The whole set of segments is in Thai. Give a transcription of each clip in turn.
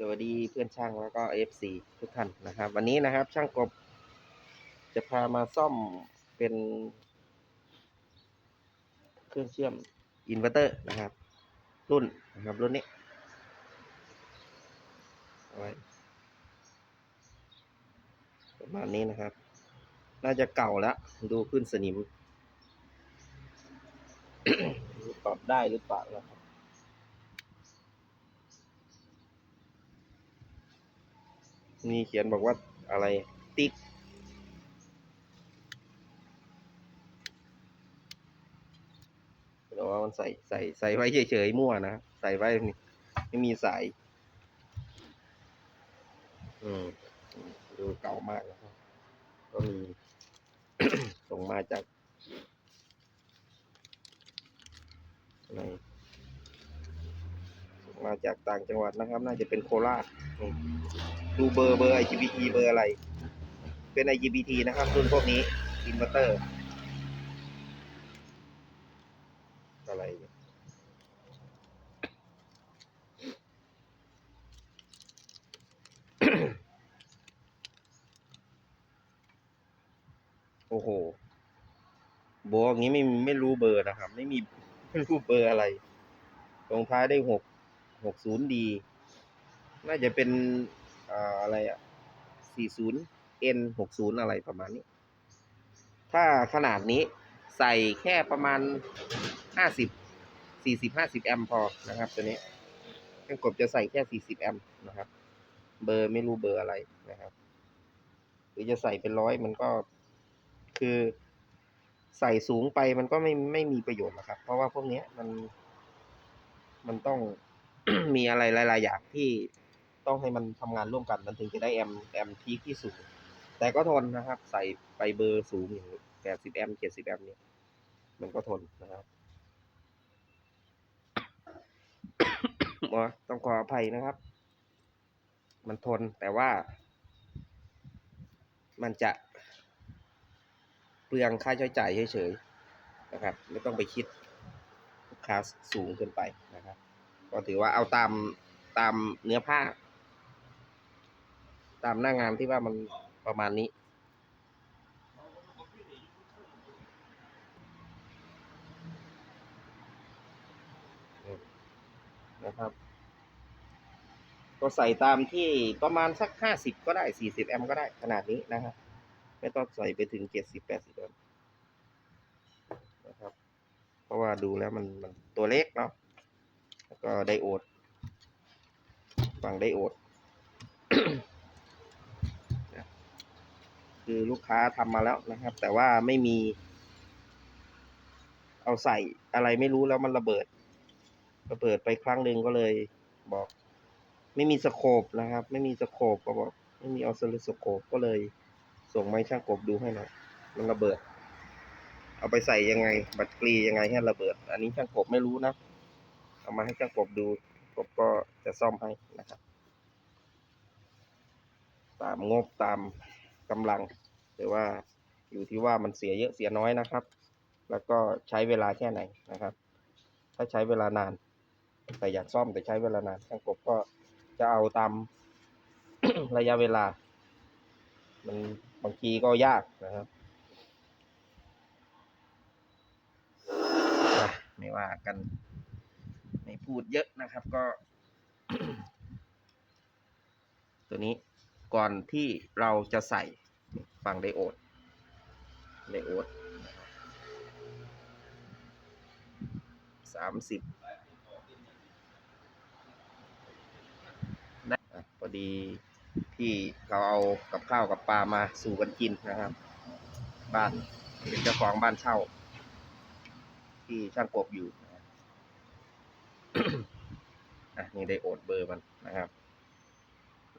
สวัสดีเพื่อนช่างแล้วก็ FC ทุกท่านนะครับ วันนี้นะครับ ช่างกบ จะพามาซ่อมเป็น เครื่องเชื่อมอินเวอร์เตอร์นะครับ รุ่นนะครับรุ่นนี้เอาไว้ประมาณนี้นะครับ น่าจะเก่าแล้วดูขึ้นสนิมตอบได้หรือเปล่านะครับ นี่เขียนบอกว่าอะไรติ๊กแต่ว่ามันใส่ใส่ใส่ไว้เฉยๆมั่วนะใส่ไว้ไม่มีสาย อืมดูเก่ามากนะครับก็มีส่งมาจากอะไรส่งมาจากต่างจังหวัดนะครับ น่าจะเป็นโคราช ดูเบอร์เบอร์ IGBT เบอร์อะไร เป็น IGBT นะครับรุ่นพวกนี้อินเวอร์เตอร์อะไรโอ้โหบอกอย่างนี้ไม่ไม่รู้เบอร์นะครับ ไม่มีไม่รู้เบอร์อะไรลงท้ายได้หกหกศูนย์ดี น่าจะเป็นอ่าอะไรอะสี่ศูนย์ N หกศูนย์อะไรประมาณนี้ ถ้าขนาดนี้ใส่แค่ประมาณห้าสิบสี่สิบห้าสิบแอมพอนะครับ ตัวนี้เครื่องกบจะใส่แค่สี่สิบแอมนะครับ เบอร์ไม่รู้เบอร์อะไรนะครับ หรือจะใส่เป็นร้อยมันก็คือใส่สูงไปมันก็ไม่ไม่มีประโยชน์หรอกครับ เพราะว่าพวกนี้มันมันต้องมีอะไรหลาย ๆ อย่างที่ ต้องให้มันทำงานร่วมกันมันถึงจะได้แอมแอมพีคที่สูงแต่ก็ทนนะครับ ใส่ไปเบอร์สูงอย่างแปดสิบแอมเจ็ดสิบแอมเนี่ยมันก็ทนนะครับหมอต้องขออภัยนะครับ มันทนแต่ว่า มันจะ เปลืองค่าใช้จ่ายเฉยๆนะครับ ไม่ต้องไปคิดลูกค้าสูงเกินไปนะครับ ก็ถือว่าเอาตามตามเนื้อผ้า ตามหน้างานที่ว่ามันประมาณนี้ นะครับ ก็ใส่ตามที่ประมาณสักห้าสิบก็ได้สี่สิบแอมป์ก็ได้ขนาดนี้นะครับ ไม่ต้องใส่ไปถึงเจ็ดสิบแปดสิบแอมป์นะครับ เพราะว่าดูแล้วมันมันตัวเล็กเนาะแล้วก็ไดโอดฝั่งไดโอด คือลูกค้าทำมาแล้วนะครับ แต่ว่าไม่มี เอาใส่อะไรไม่รู้แล้วมันระเบิด ระเบิดไปครั้งหนึ่งก็เลยบอก ไม่มีสโคปนะครับ ไม่มีสโคปก็บอก ไม่มีออสซิลสโคปก็เลย ส่งไม้ช่างกบดูให้หน่อยมันระเบิด เอาไปใส่ยังไง บัตรกรียังไงให้ระเบิด อันนี้ช่างกบไม่รู้นะเอามาให้ช่างกบดูกบก็จะซ่อมให้นะครับ ตามงบตาม กำลัง หรือว่าอยู่ที่ว่ามันเสียเยอะเสียน้อยนะครับ แล้วก็ใช้เวลาแค่ไหนนะครับ ถ้าใช้เวลานาน แต่อยากซ่อมแต่ใช้เวลานานช่างกบก็จะเอาตามระยะเวลา มันบางทีก็ยากนะครับไม่ว่ากันไม่พูดเยอะนะครับก็ ตัวนี้ ก่อนที่เราจะใส่ฝั่งไดโอดไดโอดสามสิบนะพอดีที่เขาเอากับข้าวกับปลามาสู่กันกินนะครับ บ้านเป็นเจ้าของบ้านเช่า ที่ช่างกบอยู่นะนี่ไดโอดเบอร์มันนะครับ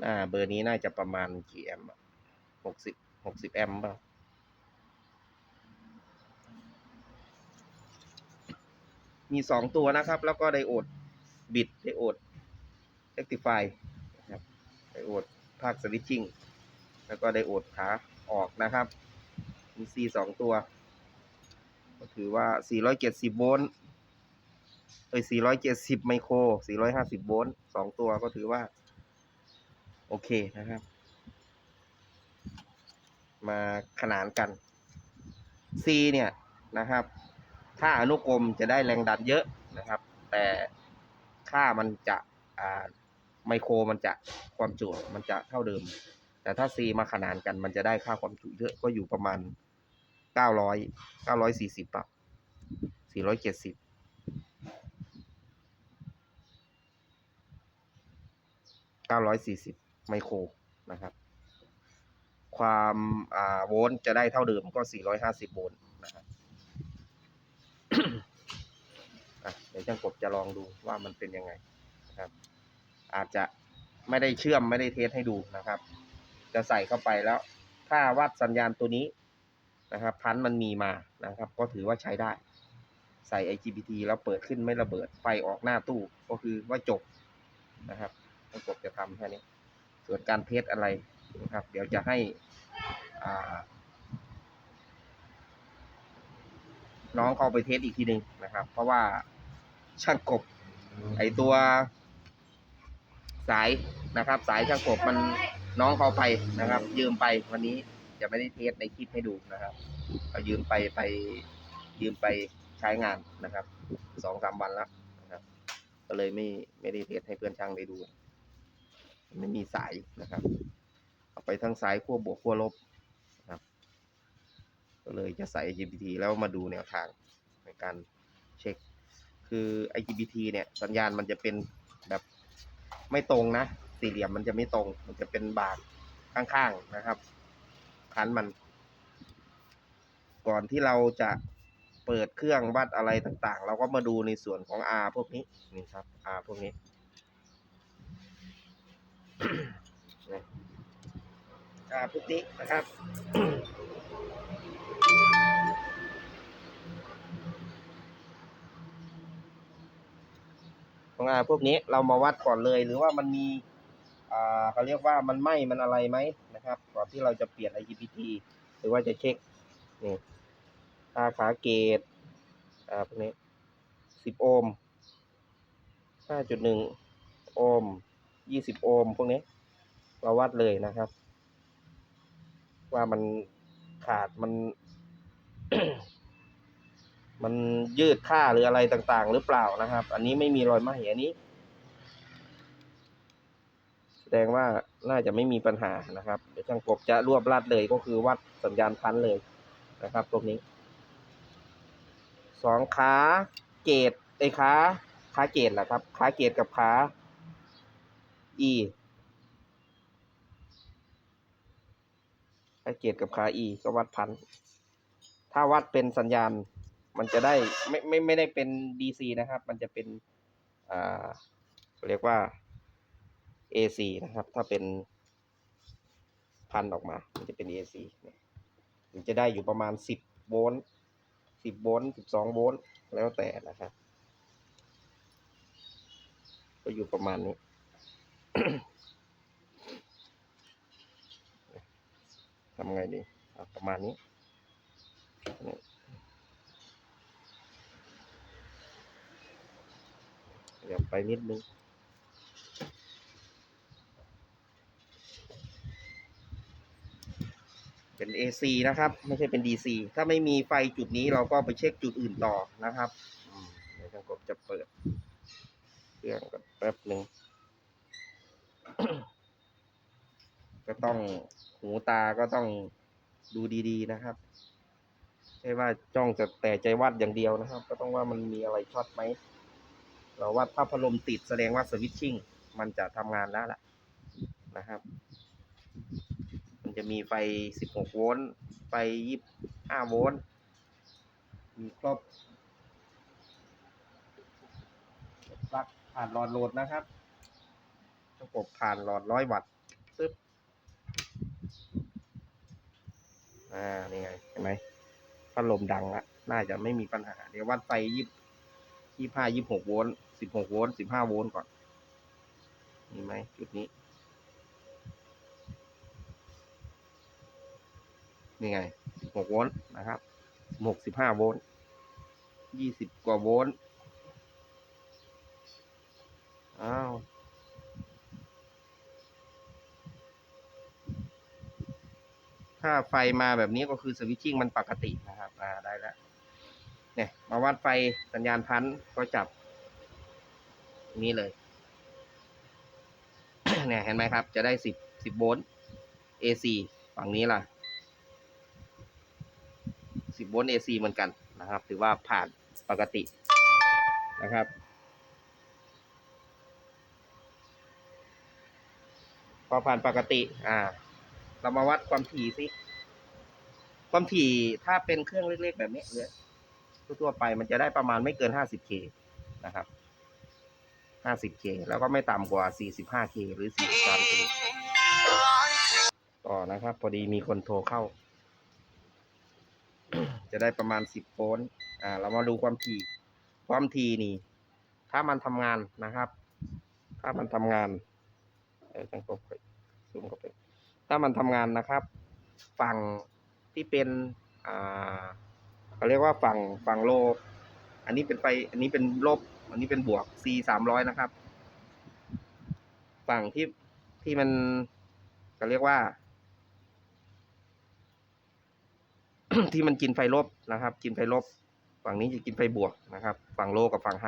หน้าเบอร์นี้น่าจะประมาณกี่แอมป์หกสิบหกสิบแอมป์เปล่ามีสองตัวนะครับ แล้วก็ไดโอดบิดไดโอดเ e กติฟายนะครับไดโอดภาคสวิตชิ่งแล้วก็ไดโอดขาออกนะครับ มีซีสองตัว ก็ถือว่า 470 โวลต์เอ้ย470 ไมโคร 450 โวลต์สองตัวก็ถือว่า โอเคนะครับ มาขนานกัน C เนี่ยนะครับถ้าอนุกรมจะได้แรงดันเยอะนะครับ แต่ค่ามันจะอ่าไมโครมันจะความจุมันจะเท่าเดิม แต่ถ้า C มาขนานกันมันจะได้ค่าความจุเยอะก็อยู่ประมาณ 900 940ป่ะ470 940 ไมโครนะครับ ความอ่าโวลต์จะได้เท่าเดิมก็ 450 โวลต์นะครับเดี๋ยวช่างกบจะลองดูว่ามันเป็นยังไงนะครับ อาจจะไม่ได้เชื่อมไม่ได้เทสให้ดูนะครับ จะใส่เข้าไปแล้ว ถ้าวัดสัญญาณตัวนี้นะครับ พันมันมีมานะครับ ก็ถือว่าใช้ได้ ใส่ IGBT แล้วเปิดขึ้นไม่ระเบิดไฟออกหน้าตู้ก็คือว่าจบนะครับช่างกบจะทำแค่นี้ ส่วนการเทสอะไรนะครับ เดี๋ยวจะให้น้องเขาไปเทสอีกทีหนึ่งนะครับ เพราะว่าช่างกบ ไอตัวสายนะครับ สายช่างกบมันน้องเขาไปนะครับ ยืมไปวันนี้จะไม่ได้เทสในคลิปให้ดูนะครับเอายืมไปไปยืมไปใช้งานนะครับสองสามวันแล้วนะครับ ก็เลยไม่ไม่ได้เทสให้เพื่อนช่างได้ดู ไม่มีสายนะครับ เอาไปทั้งสายขั้วบวกขั้วลบนะครับ ก็เลยจะใส่ IGBT แล้วมาดูแนวทางในการเช็ค คือ IGBT เนี่ยสัญญาณมันจะเป็นแบบไม่ตรงนะ สี่เหลี่ยมมันจะไม่ตรง มันจะเป็นบากข้างๆนะครับคันมัน ก่อนที่เราจะเปิดเครื่องวัดอะไรต่างๆ เราก็มาดูในส่วนของ R พวกนี้นี่ครับ R พวกนี้ นะ R พวกนี้นะครับของอาพวกนี้เรามาวัดก่อนเลย หรือว่ามันมีอ่าเขาเรียกว่ามันไหมมันอะไรไหมนะครับก่อนที่เราจะเปลี่ยน IGBT หรือว่าจะเช็คนี่ค่าขาเกตอ่าพวกนี้สิบโอห์มห้าจุดหนึ่งโอห์ม ยี่สิบโอห์มพวกนี้ เราวัดเลยนะครับ ว่ามันขาดมัน มันยืดค่าหรืออะไรต่างๆ หรือเปล่านะครับ อันนี้ไม่มีรอยไหม้อันนี้ แสดงว่าน่าจะไม่มีปัญหานะครับเดี๋ยวช่างกบจะรวบรัดเลยก็คือวัดสัญญาณพันเลยนะครับ ตรงนี้สองขาเกตไอ้ขาขาเกตแหละครับขาเกตกับขา E ขาเกตกับขา E ก็วัดพัน ถ้าวัดเป็นสัญญาณ มันจะได้ไม่ไม่ไม่ได้เป็น DC นะครับ มันจะเป็นอ่าเรียกว่า AC นะครับ ถ้าเป็นพันออกมา มันจะเป็น AC เนี่ยมันจะได้อยู่ประมาณ 10 โวลต์ 10 โวลต์ 12 โวลต์ แล้วแต่นะครับ ก็อยู่ประมาณนี้ ทำไงดีประมาณนี้เดี๋ยวไปนิดนึงเป็น AC นะครับ ไม่ใช่เป็น DC ถ้าไม่มีไฟจุดนี้เราก็ไปเช็คจุดอื่นต่อนะครับอืมเดี๋ยวช่างกบจะเปิด เครื่องกันแป๊บหนึ่ง ก็ต้องหูตาก็ต้องดูดีๆนะครับใช่ว่าจ้องจะแต่ใจวัดอย่างเดียวนะครับ ก็ต้องว่ามันมีอะไรช็อตไหมเราวัดถ้าพัดลมติดแสดงว่าสวิตชิ่งมันจะทำงานแล้วล่ะนะครับ มันจะมีไฟ 16 โวลต์ไฟ 25 โวลต์มีครบปลั๊กผ่านหลอดโหลดนะครับ ระบบผ่านหลอดร้อยวัตต์ซึบอ่า นี่ไง เห็นไหมพัดลมดังละ น่าจะไม่มีปัญหา เดี๋ยววัดไฟยี่ยี่ห้ายี่หกโวลต์สิบหกโวลต์สิบห้าโวลต์ก่อน มีไหมจุดนี้ นี่ไงสิบหกโวลต์นะครับหกสิบห้าโวลต์ยี่สิบกว่าโวลต์ อ้าว ถ้าไฟมาแบบนี้ก็คือสวิตชิ่งมันปกตินะครับ อ่าได้แล้วเนี่ยมาวัดไฟสัญญาณพันธ์ก็จับนี้เลยเนี่ยเห็นไหมครับ จะได้สิบสิบโวลต์ AC ฝั่งนี้ล่ะสิบโวลต์ AC เหมือนกันนะครับ ถือว่าผ่านปกตินะครับพอผ่านปกติ อ่า เรามาวัดความถี่สิ ความถี่ถ้าเป็นเครื่องเล็กๆแบบนี้เลยทั่วไปมันจะได้ประมาณไม่เกิน 50K นะครับ 50K แล้วก็ไม่ต่ำกว่า 45K หรือ 43K ต่อนะครับ พอดีมีคนโทรเข้า จะได้ประมาณ 10โวลต์อ่า เรามาดูความถี่ ความถี่นี่ ถ้ามันทำงานนะครับ ถ้ามันทำงาน เออจังกบไปซูมเข้าไป ถ้ามันทำงานนะครับ ฝั่งที่เป็นอ่าเขาเรียกว่าฝั่งฝั่งโล อันนี้เป็นไฟอันนี้เป็นลบ อันนี้เป็นบวก C สามร้อยนะครับ ฝั่งที่ที่มันเขาเรียกว่า ที่มันกินไฟลบนะครับ กินไฟลบ ฝั่งนี้จะกินไฟบวกนะครับ ฝั่งโลกับฝั่งไฮ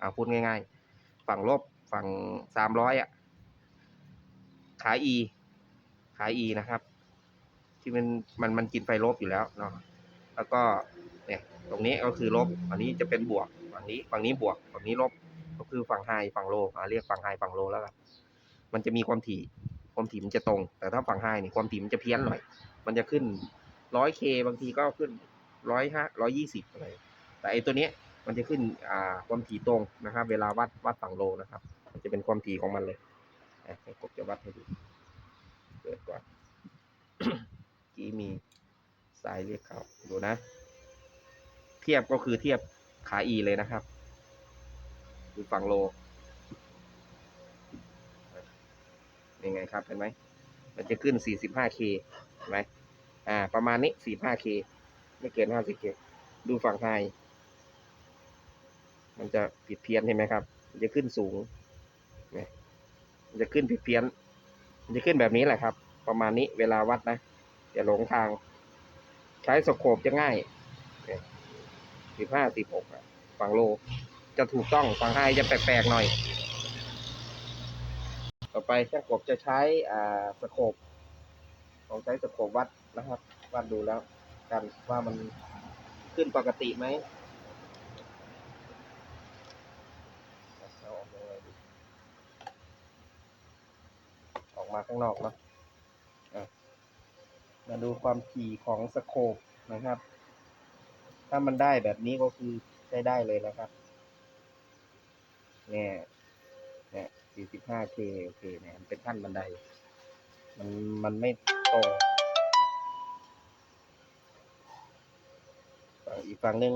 อ่าพูดง่าย ๆ ฝั่งลบฝั่งสามร้อยอะ ขา E ขา E นะครับ ที่มันมันมันกินไฟลบอยู่แล้วเนาะแล้วก็เนี่ยตรงนี้ก็คือลบอันนี้จะเป็นบวกฝั่งนี้ฝั่งนี้บวกฝั่งนี้ลบก็คือฝั่งไฮฝั่งโลอ่าเรียกฝั่งไฮฝั่งโลแล้วกันมันจะมีความถี่ความถี่มันจะตรง แต่ถ้าฝั่งไฮนี่ความถี่มันจะเพี้ยนหน่อย มันจะขึ้นร้อยเคบางทีก็ขึ้นร้อยห้าร้อยยี่สิบอะไรแต่ไอตัวเนี้ยมันจะขึ้นอ่าความถี่ตรงนะครับ เวลาวัดวัดฝั่งโลนะครับ มันจะเป็นความถี่ของมันเลยอะให้กบจะวัดให้ดู เปิดก่อนกี้มีสายเรียกเขาดูนะ เทียบก็คือเทียบขา E เลยนะครับดูฝั่งโลยังไงครับเห็นไหมมันจะขึ้น 45K เห็นไหมอ่า ประมาณนี้ 45K ไม่เกิน 50K ดูฝั่งไฮมันจะผิดเพี้ยนเห็นไหมครับ มันจะขึ้นสูงเนี่ยมันจะขึ้นผิดเพี้ยนมัน จะขึ้นแบบนี้แหละครับ ประมาณนี้เวลาวัดนะอย่าหลงทาง ใช้สโคปจะง่ายสิบห้าสิบหกฝั่งโล จะถูกต้องฝั่งไฮจะแปลกๆหน่อย ต่อไปช่างกบจะใช้อ่าสโคปลองใช้สโคปวัดนะครับวัดดูแล้ว กันว่ามันขึ้นปกติไหมเอาออกยังไงดี ออกมาข้างนอกเนาะมาดูความถี่ของสโคปนะครับ ถ้ามันได้แบบนี้ก็คือใช้ได้เลยนะครับ เนี่ยเนี่ย 45K โอเคเนี่ยมันเป็นขั้นบันได มันมันไม่ตรงอีกฝั่งหนึ่ง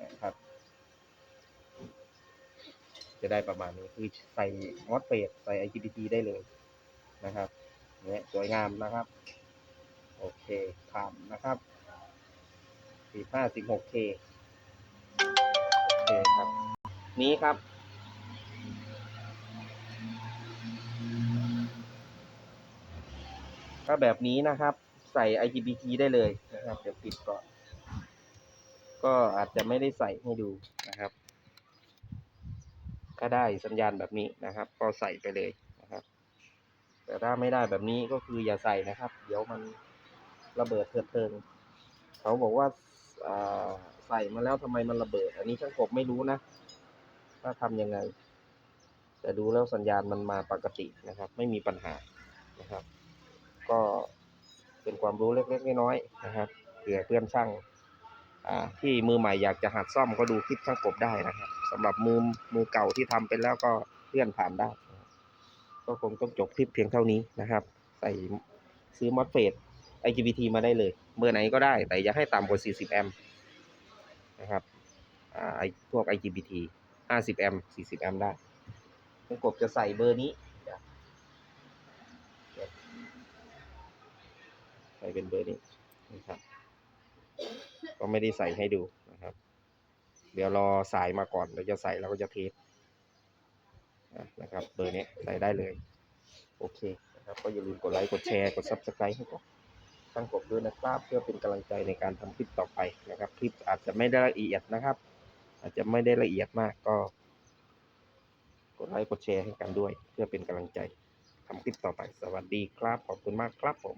นะครับ จะได้ประมาณนี้คือใส่มอสเฟดใส่ IGBT ได้เลยนะครับเนี่ยสวยงามนะครับ โอเคผ่านนะครับ 45-16K โอเคครับ นี้ครับ ถ้าแบบนี้นะครับ ใส่ IGBT ได้เลยนะครับ เดี๋ยวปิดก่อน ก็อาจจะไม่ได้ใส่ให้ดูนะครับ ถ้าได้สัญญาณแบบนี้นะครับ ก็ใส่ไปเลยนะครับ แต่ถ้าไม่ได้แบบนี้ก็คืออย่าใส่นะครับ เดี๋ยวมันระเบิดเถิดเทิงเขาบอกว่าใส่มาแล้วทำไมมันระเบิด อันนี้ช่างกบไม่รู้นะว่าทำยังไง แต่ดูแล้วสัญญาณมันมาปกตินะครับ ไม่มีปัญหานะครับ ก็เป็นความรู้เล็กๆน้อยๆนะครับเผื่อเพื่อนช่างที่มือใหม่อยากจะหัดซ่อมก็ดูคลิปช่างกบได้นะครับ สำหรับมือมือเก่าที่ทำไปแล้วก็เลื่อนผ่านได้ ก็คงต้องจบคลิปเพียงเท่านี้นะครับ ใส่ซื้อมอสเฟด IGBT มาได้เลย เบอร์ไหนก็ได้ แต่อย่าให้ต่ำกว่า 40 แอมป์นะครับไอพวก IGBT 50 แอมป์ 40 แอมป์ได้ช่างกบจะใส่เบอร์นี้ ใส่เป็นเบอร์นี้นะครับ ก็ไม่ได้ใส่ให้ดู เดี๋ยวรอสายมาก่อนเราจะใส่แล้วก็จะเทสนะครับเบอร์นี้ใส่ได้เลย โอเคนะครับก็อย่าลืมกดไลค์กดแชร์กด Subscribe ให้ก่อนช่างกบด้วยนะครับ เพื่อเป็นกำลังใจในการทำคลิปต่อไปนะครับ คลิปอาจจะไม่ได้ละเอียดนะครับ อาจจะไม่ได้ละเอียดมากก็ กดไลค์กดแชร์ให้กันด้วย เพื่อเป็นกำลังใจทำคลิปต่อไปสวัสดีครับขอบคุณมากครับผม